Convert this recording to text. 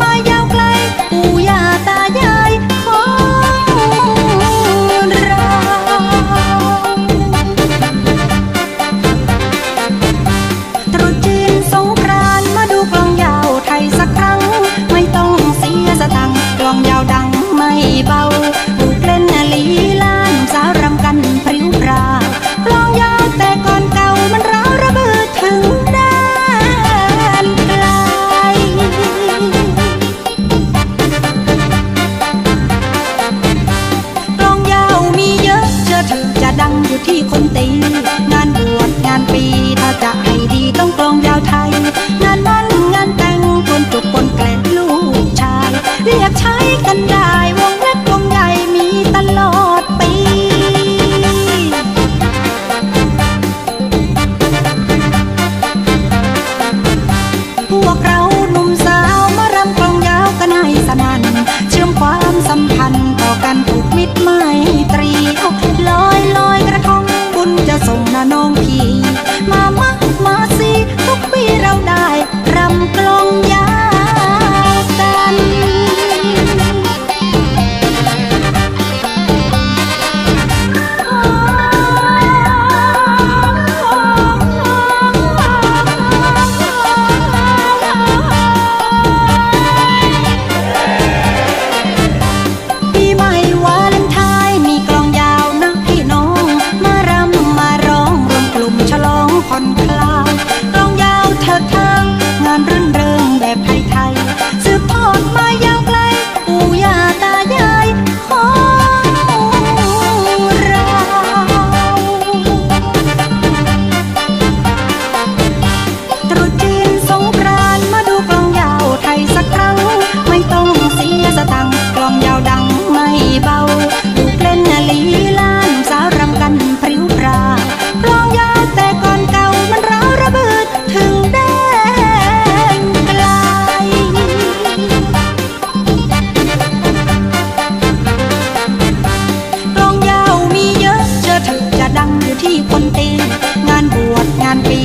มายาวไกลปู่ยาตายายของเราตรุจีนสงกรานมาดูกลองยาวไทยสักครั้ง ไม่ต้องเสียสตังค์กลองยาวดัง กันถูกมิตรไม่ตรี ที่คนตีงานบวชงานปี